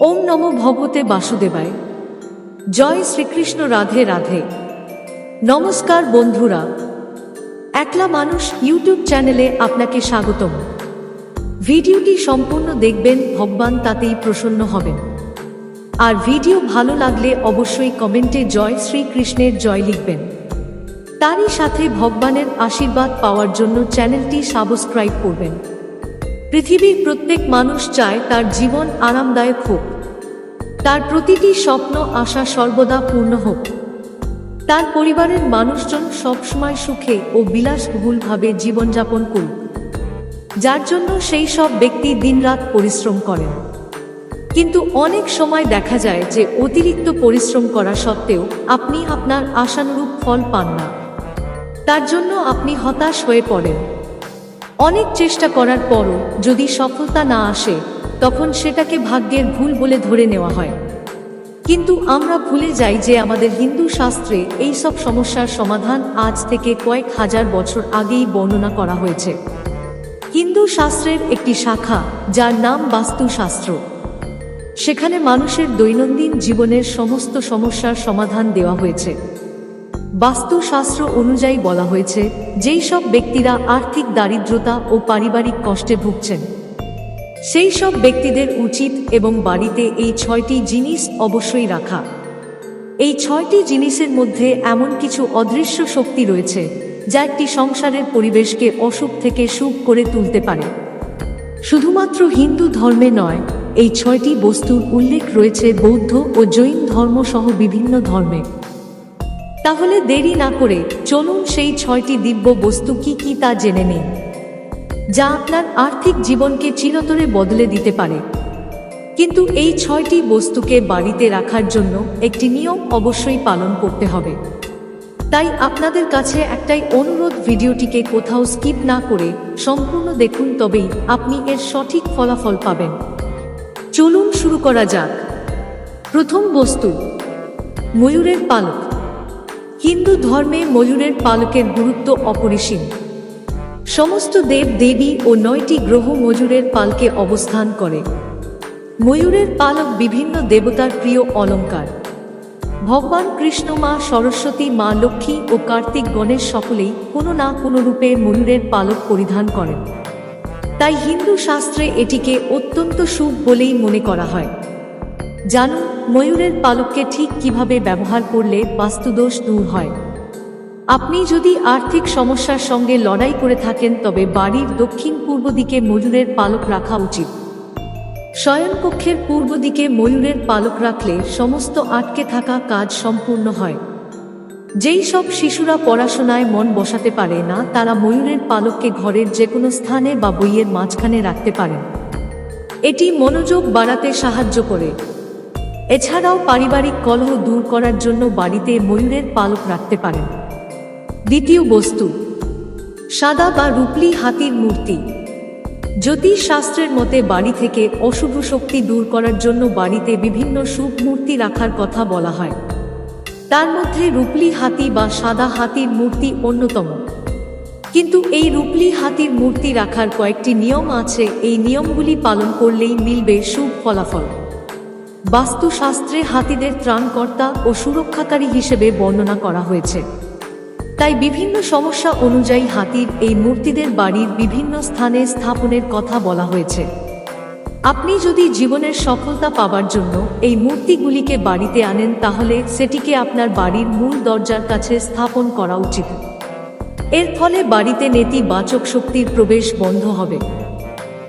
ওম নম ভগবতে বাসুদেবায়। জয় শ্রীকৃষ্ণ রাধে রাধে। নমস্কার বন্ধুরা। একলা মানুষ ইউটিউব চ্যানেলে আপনাকে স্বাগতম। ভিডিওটি সম্পূর্ণ দেখবেন, ভগবান তাতেই প্রসন্ন হবেন। আর ভিডিও ভালো লাগলে অবশ্যই কমেন্টে জয় শ্রীকৃষ্ণের জয় লিখবেন। তারই সাথে ভগবানের আশীর্বাদ পাওয়ার জন্য চ্যানেলটি সাবস্ক্রাইব করবেন। পৃথিবীর প্রত্যেক মানুষ চায় তার জীবন আরামদায়ক হোক। তার প্রতিটি স্বপ্ন, আশা সর্বদা পূর্ণ হোক। তার পরিবারের মানুষজন সবসময় সুখে ও বিলাসবহুলভাবে জীবনযাপন করুক। যার জন্য সেই সব ব্যক্তি দিনরাত পরিশ্রম করেন। কিন্তু অনেক সময় দেখা যায় যে অতিরিক্ত পরিশ্রম করা সত্ত্বেও আপনি আপনার আশানুরূপ ফল পান না। তার জন্য আপনি হতাশ হয়ে পড়েন। অনেক চেষ্টা করার পরও যদি সফলতা না আসে, তখন সেটাকে ভাগ্যের ভুল বলে ধরে নেওয়া হয়। কিন্তু আমরা ভুলে যাই যে আমাদের হিন্দু শাস্ত্রে এই সব সমস্যার সমাধান আজ থেকে কয়েক হাজার বছর আগেই বর্ণনা করা হয়েছে। হিন্দু শাস্ত্রের একটি শাখা, যার নাম বাস্তুশাস্ত্র। সেখানে মানুষের দৈনন্দিন জীবনের সমস্ত সমস্যার সমাধান দেওয়া হয়েছে। বাস্তুশাস্ত্র অনুযায়ী বলা হয়েছে, যেই সব ব্যক্তিরা আর্থিক দারিদ্রতা ও পারিবারিক কষ্টে ভুগছেন, সেই সব ব্যক্তিদের উচিত এবং বাড়িতে এই ছয়টি জিনিস অবশ্যই রাখা। এই ছয়টি জিনিসের মধ্যে এমন কিছু অদৃশ্য শক্তি রয়েছে, যা একটি সংসারের পরিবেশকে অসুখ থেকে সুখ করে তুলতে পারে। শুধুমাত্র হিন্দু ধর্মে নয়, এই ছয়টি বস্তুর উল্লেখ রয়েছে বৌদ্ধ ও জৈন ধর্ম সহ বিভিন্ন ধর্মে। তাহলে দেরি না করে চলুন সেই ছয়টি দিব্য বস্তু কি কি তা জেনে নিন যা আপনার আর্থিক জীবনকে চিরতরে বদলে দিতে পারে। কিন্তু এই ছয়টি বস্তুকে বাড়িতে রাখার জন্য একটি নিয়ম অবশ্যই পালন করতে হবে। তাই আপনাদের কাছে একটাই অনুরোধ ভিডিওটিকে কোথাও স্কিপ না করে সম্পূর্ণ দেখুন তবেই আপনি এর সঠিক ফলাফল পাবেন। চলুন শুরু করা যাক। প্রথম বস্তু, ময়ূরের পালক। হিন্দু ধর্মে ময়ূরের পালকের গুরুত্ব অপরিসীম। সমস্ত দেব, দেবী ও নয়টি গ্রহ ময়ূরের পালকে অবস্থান করে। ময়ূরের পালক বিভিন্ন দেবতার প্রিয় অলঙ্কার। ভগবান কৃষ্ণ, মা সরস্বতী, মা লক্ষ্মী ও কার্তিক গণেশ সকলেই কোনো না কোনো রূপে ময়ূরের পালক পরিধান করেন। তাই হিন্দু শাস্ত্রে এটিকে অত্যন্ত শুভ বলেই মনে করা হয়। জানুন ময়ূরের পালককে ঠিক কীভাবে ব্যবহার করলে বাস্তুদোষ দূর হয়? আপনি যদি আর্থিক সমস্যার সঙ্গে লড়াই করে থাকেন, তবে বাড়ির দক্ষিণ পূর্ব দিকে ময়ূরের পালক রাখা উচিত। শয়নকক্ষের পূর্ব দিকে ময়ূরের পালক রাখলে সমস্ত আটকে থাকা কাজ সম্পূর্ণ হয়। যেই সব শিশুরা পড়াশোনায় মন বসাতে পারে না, তারা ময়ূরের পালককে ঘরের যে কোনো স্থানে বা বইয়ের মাঝখানে রাখতে পারেন এটি মনোযোগ বাড়াতে সাহায্য করে। এছাড়াও পারিবারিক কলহ দূর করার জন্য বাড়িতে ময়ূরের পালক রাখতে পারেন। দ্বিতীয় বস্তু, সাদা বা রূপলি হাতির মূর্তি। জ্যোতিষ শাস্ত্রের মতে বাড়ি থেকে অশুভ শক্তি দূর করার জন্য বাড়িতে বিভিন্ন শুভ মূর্তি রাখার কথা বলা হয়। তার মধ্যে রুপলি হাতি বা সাদা হাতির মূর্তি অন্যতম। কিন্তু এই রূপলি হাতির মূর্তি রাখার কয়েকটি নিয়ম আছে। এই নিয়মগুলি পালন করলেই মিলবে শুভ ফলাফল। বাস্তুশাস্ত্রে হাতিদের ত্রাণকর্তা ও সুরক্ষাকারী হিসেবে বর্ণনা করা হয়েছে। তাই বিভিন্ন সমস্যা অনুযায়ী হাতির এই মূর্তিদের বাড়ির বিভিন্ন স্থানে স্থাপনের কথা বলা হয়েছে। আপনি যদি জীবনের সফলতা পাবার জন্য এই মূর্তিগুলিকে বাড়িতে আনেন, তাহলে সেটিকে আপনার বাড়ির মূল দরজার কাছে স্থাপন করা উচিত। এর ফলে বাড়িতে নেতিবাচক শক্তির প্রবেশ বন্ধ হবে।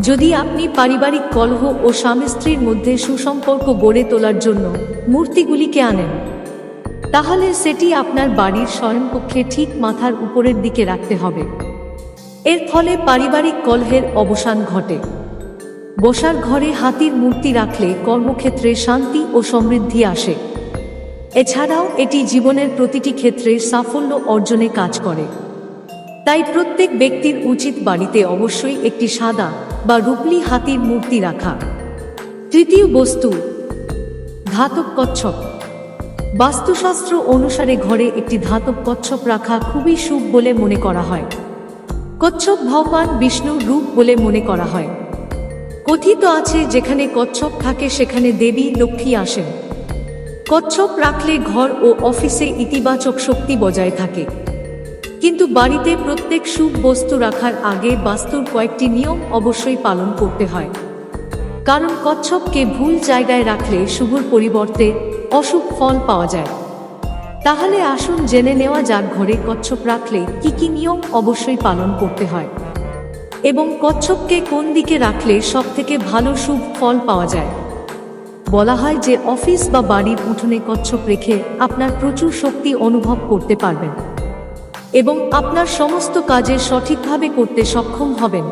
যদি আপনি পারিবারিক কলহ ও স্বামী স্ত্রীর মধ্যে সুসম্পর্ক গড়ে তোলার জন্য মূর্তিগুলিকে আনেন, তাহলে সেটি আপনার বাড়ির শয়নকক্ষে ঠিক মাথার উপরের দিকে রাখতে হবে। এর ফলে পারিবারিক কলহের অবসান ঘটে। বসার ঘরে হাতির মূর্তি রাখলে কর্মক্ষেত্রে শান্তি ও সমৃদ্ধি আসে। এছাড়াও এটি জীবনের প্রতিটি ক্ষেত্রে সাফল্য অর্জনে কাজ করে। তাই প্রত্যেক ব্যক্তির উচিত বাড়িতে অবশ্যই একটি সাদা বা রূপলি হাতির মূর্তি রাখা। তৃতীয় বস্তু, ধাতব কচ্ছপ। বাস্তুশাস্ত্র অনুসারে ঘরে একটি ধাতব কচ্ছপ রাখা খুবই শুভ বলে মনে করা হয়। কচ্ছপ ভগবান বিষ্ণুর রূপ বলে মনে করা হয়। কথিত আছে, যেখানে কচ্ছপ থাকে, সেখানে দেবী, লক্ষ্মী আসেন। কচ্ছপ রাখলে ঘর ও অফিসে ইতিবাচক শক্তি বজায় থাকে। কিন্তু বাড়িতে প্রত্যেক শুভ বস্তু রাখার আগে বাস্তুর কয়েকটি নিয়ম অবশ্যই পালন করতে হয়। কারণ কচ্ছপকে ভুল জায়গায় রাখলে শুভর পরিবর্তে অশুভ ফল পাওয়া যায়। তাহলে আসুন জেনে নেওয়া যাক ঘরে কচ্ছপ রাখলে কি কি নিয়ম অবশ্যই পালন করতে হয়। এবং কচ্ছপকে কোন দিকে রাখলে সব থেকে ভালো শুভ ফল পাওয়া যায়। বলা হয় যে অফিস বা বাড়ির উঠোনে কচ্ছপ রেখে আপনার প্রচুর শক্তি অনুভব করতে পারবেন। এবং আপনার সমস্ত কাজে সঠিকভাবে করতে সক্ষম হবেন।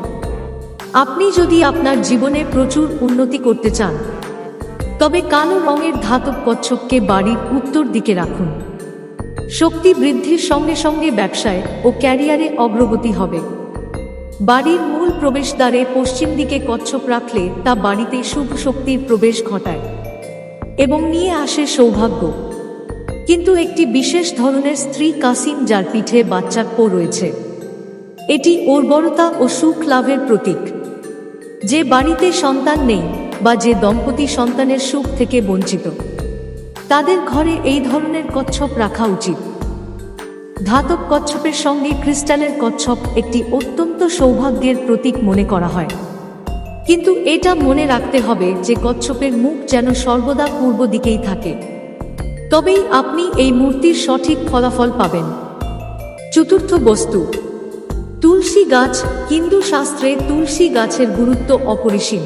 আপনি যদি আপনার জীবনে প্রচুর উন্নতি করতে চান, তবে কালো রঙের ধাতব কচ্ছপকে বাড়ির উত্তর দিকে রাখুন। শক্তি বৃদ্ধির সঙ্গে সঙ্গে ব্যবসায় ও ক্যারিয়ারে অগ্রগতি হবে। বাড়ির মূল প্রবেশদ্বারে পশ্চিম দিকে কচ্ছপ রাখলে তা বাড়িতে শুভ শক্তির প্রবেশ ঘটায় এবং নিয়ে আসে সৌভাগ্য। কিন্তু একটি বিশেষ ধরনের স্ত্রী কাসিম, যার পিঠে বাচ্চার পো রয়েছে। এটি উর্বরতা ও সুখ লাভের প্রতীক। যে বাড়িতে সন্তান নেই বা যে দম্পতি সন্তানের সুখ থেকে বঞ্চিত, তাদের ঘরে এই ধরনের কচ্ছপ রাখা উচিত। ধাতব কচ্ছপের সঙ্গে ক্রিস্টালের কচ্ছপ একটি অত্যন্ত সৌভাগ্যের প্রতীক মনে করা হয়। কিন্তু এটা মনে রাখতে হবে যে কচ্ছপের মুখ যেন সর্বদা পূর্ব দিকেই থাকে। তবেই আপনি এই মূর্তির সঠিক ফলাফল পাবেন। চতুর্থ বস্তু। তুলসী গাছ হিন্দু শাস্ত্রে তুলসী গাছের গুরুত্ব অপরিসীম।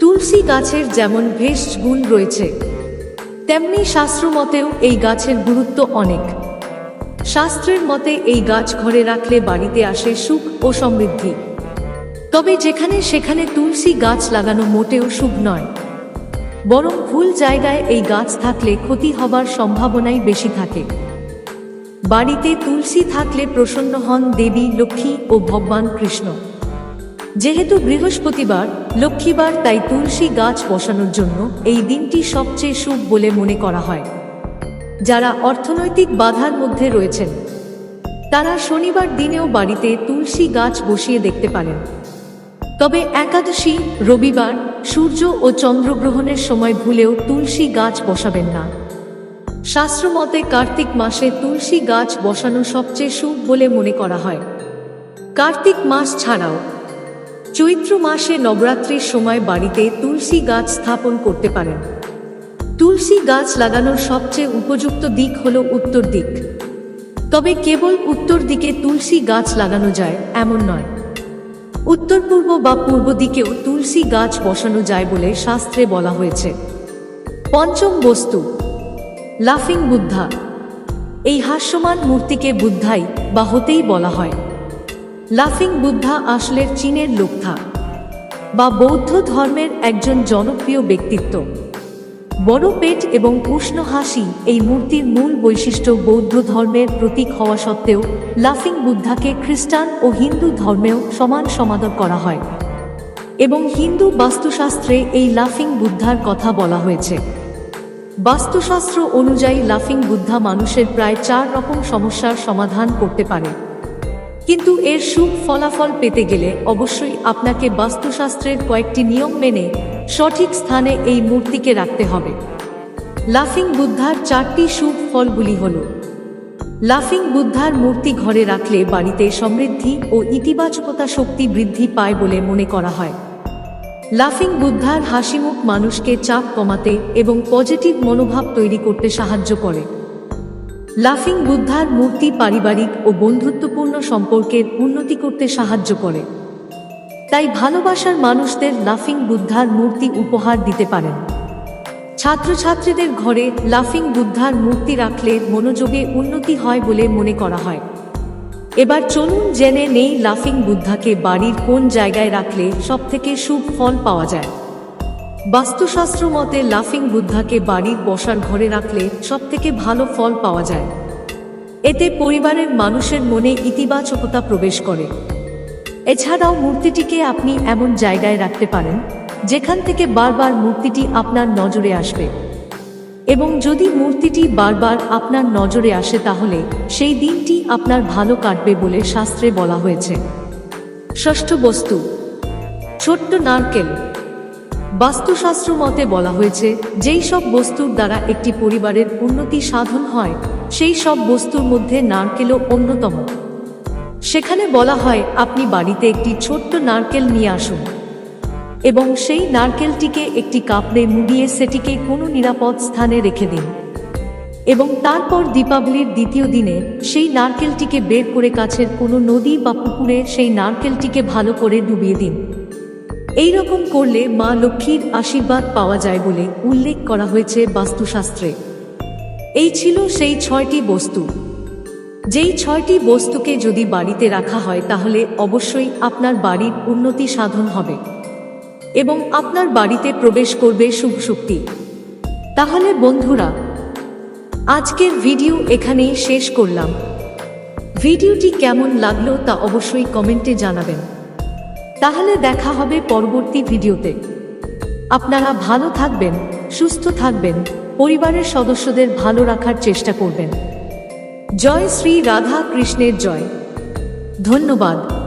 তুলসী গাছের যেমন ভেষ গুণ রয়েছে, তেমনি শাস্ত্রমতেও এই গাছের গুরুত্ব অনেক। শাস্ত্রের মতে এই গাছ ঘরে রাখলে বাড়িতে আসে সুখ ও সমৃদ্ধি। তবে যেখানে সেখানে তুলসী গাছ লাগানো মোটেও শুভ নয়। বরং ভুল জায়গায় এই গাছ থাকলে ক্ষতি হবার সম্ভাবনাই বেশি থাকে। বাড়িতে তুলসী থাকলে প্রসন্ন হন দেবী, লক্ষ্মী ও ভগবান কৃষ্ণ। যেহেতু বৃহস্পতিবার, লক্ষ্মীবার তাই তুলসী গাছ বসানোর জন্য এই দিনটি সবচেয়ে শুভ বলে মনে করা হয়। যারা অর্থনৈতিক বাধার মধ্যে রয়েছেন, তারা শনিবার দিনেও বাড়িতে তুলসী গাছ বসিয়ে দেখতে পারেন। তবে একাদশী, রবিবার, সূর্য ও চন্দ্রগ্রহণের সময় ভুলেও তুলসী গাছ বসাবেন না। শাস্ত্রমতে কার্তিক মাসে তুলসী গাছ বসানো সবচেয়ে শুভ বলে মনে করা হয়। কার্তিক মাস ছাড়াও চৈত্র মাসে নবরাত্রির সময় বাড়িতে তুলসী গাছ স্থাপন করতে পারেন। তুলসী গাছ লাগানোর সবচেয়ে উপযুক্ত দিক হল উত্তর দিক। তবে কেবল উত্তর দিকে তুলসী গাছ লাগানো যায়, এমন নয়। উত্তর পূর্ব বা পূর্ব দিকেও তুলসী গাছ বসানো যায় বলে শাস্ত্রে বলা হয়েছে। পঞ্চম বস্তু, লাফিং বুদ্ধা। এই হাস্যমান মূর্তিকে বুদ্ধাই বা হতেই বলা হয়। লাফিং বুদ্ধা আসলের চীনের লোকথা বা বৌদ্ধ ধর্মের একজন জনপ্রিয় ব্যক্তিত্ব। বড় পেট এবং উষ্ণ হাসি এই মূর্তির মূল বৈশিষ্ট্য বৌদ্ধ ধর্মের প্রতীক হওয়া সত্ত্বেও লাফিং বুদ্ধাকে খ্রিস্টান ও হিন্দু ধর্মেও সমান সমাদর করা হয়। এবং হিন্দু বাস্তুশাস্ত্রে এই লাফিং বুদ্ধার কথা বলা হয়েছে। বাস্তুশাস্ত্র অনুযায়ী লাফিং বুদ্ধা মানুষের প্রায় চার রকম সমস্যার সমাধান করতে পারে। কিন্তু এর সুখ ফলাফল পেতে গেলে অবশ্যই আপনাকে বাস্তুশাস্ত্রের কয়েকটি নিয়ম মেনে সঠিক স্থানে এই মূর্তিকে রাখতে হবে। লাফিং বুদ্ধার চারটি শুভ ফলগুলি হল, লাফিং বুদ্ধার মূর্তি ঘরে রাখলে বাড়িতে সমৃদ্ধি ও ইতিবাচকতা শক্তি বৃদ্ধি পায় বলে মনে করা হয়। লাফিং বুদ্ধার হাসিমুখ মানুষকে চাপ কমাতে এবং পজিটিভ মনোভাব তৈরি করতে সাহায্য করে। লাফিং বুদ্ধার মূর্তি পারিবারিক ও বন্ধুত্বপূর্ণ সম্পর্কের উন্নতি করতে সাহায্য করে। তাই ভালোবাসার মানুষদের লাফিং বুদ্ধার মূর্তি উপহার দিতে পারেন। ছাত্রছাত্রীদের ঘরে লাফিং বুদ্ধার মূর্তি রাখলে মনোযোগে উন্নতি হয় বলে মনে করা হয়। এবার চলুন জেনে নেই লাফিং বুদ্ধাকে বাড়ির কোন জায়গায় রাখলে সবথেকে শুভ ফল পাওয়া যায়। বাস্তুশাস্ত্র মতে লাফিং বুদ্ধাকে বাড়ির বসার ঘরে রাখলে সবথেকে ভালো ফল পাওয়া যায়। এতে পরিবারের মানুষের মনে ইতিবাচকতা প্রবেশ করে। এছাড়াও মূর্তিটিকে আপনি এমন জায়গায় রাখতে পারেন, যেখান থেকে বারবার মূর্তিটি আপনার নজরে আসবে। এবং যদি মূর্তিটি বারবার আপনার নজরে আসে তাহলে সেই দিনটি আপনার ভালো কাটবে বলে শাস্ত্রে বলা হয়েছে। ষষ্ঠ বস্তু, ছোট্ট নারকেল। বাস্তুশাস্ত্র মতে বলা হয়েছে, যেই সব বস্তুর দ্বারা একটি পরিবারের উন্নতি সাধন হয়, সেই সব বস্তুর মধ্যে নারকেলও অন্যতম। সেখানে বলা হয়, আপনি বাড়িতে একটি ছোট্ট নারকেল নিয়ে আসুন। এবং সেই নারকেলটিকে একটি কাপড়ে মুড়িয়ে সেটিকে কোনো নিরাপদ স্থানে রেখে দিন। এবং তারপর দীপাবলির দ্বিতীয় দিনে সেই নারকেলটিকে বের করে কাছের কোনো নদী বা পুকুরে সেই নারকেলটিকে ভালো করে ডুবিয়ে দিন। এই রকম করলে মা লক্ষ্মীর আশীর্বাদ পাওয়া যায় বলে উল্লেখ করা হয়েছে বাস্তুশাস্ত্রে। এই ছিল সেই ছয়টি বস্তু। যেই ছয়টি বস্তুকে যদি বাড়িতে রাখা হয়, তাহলে অবশ্যই আপনার বাড়ির উন্নতি সাধন হবে এবং আপনার বাড়িতে প্রবেশ করবে শুভ শক্তি। তাহলে বন্ধুরা, আজকের ভিডিও এখানেই শেষ করলাম। ভিডিওটি কেমন লাগল তা অবশ্যই কমেন্টে জানাবেন। তাহলে দেখা হবে পরবর্তী ভিডিওতে। আপনারা ভালো থাকবেন, সুস্থ থাকবেন, পরিবারের সদস্যদের ভালো রাখার চেষ্টা করবেন। জয় শ্রী রাধা কৃষ্ণের জয়। ধন্যবাদ।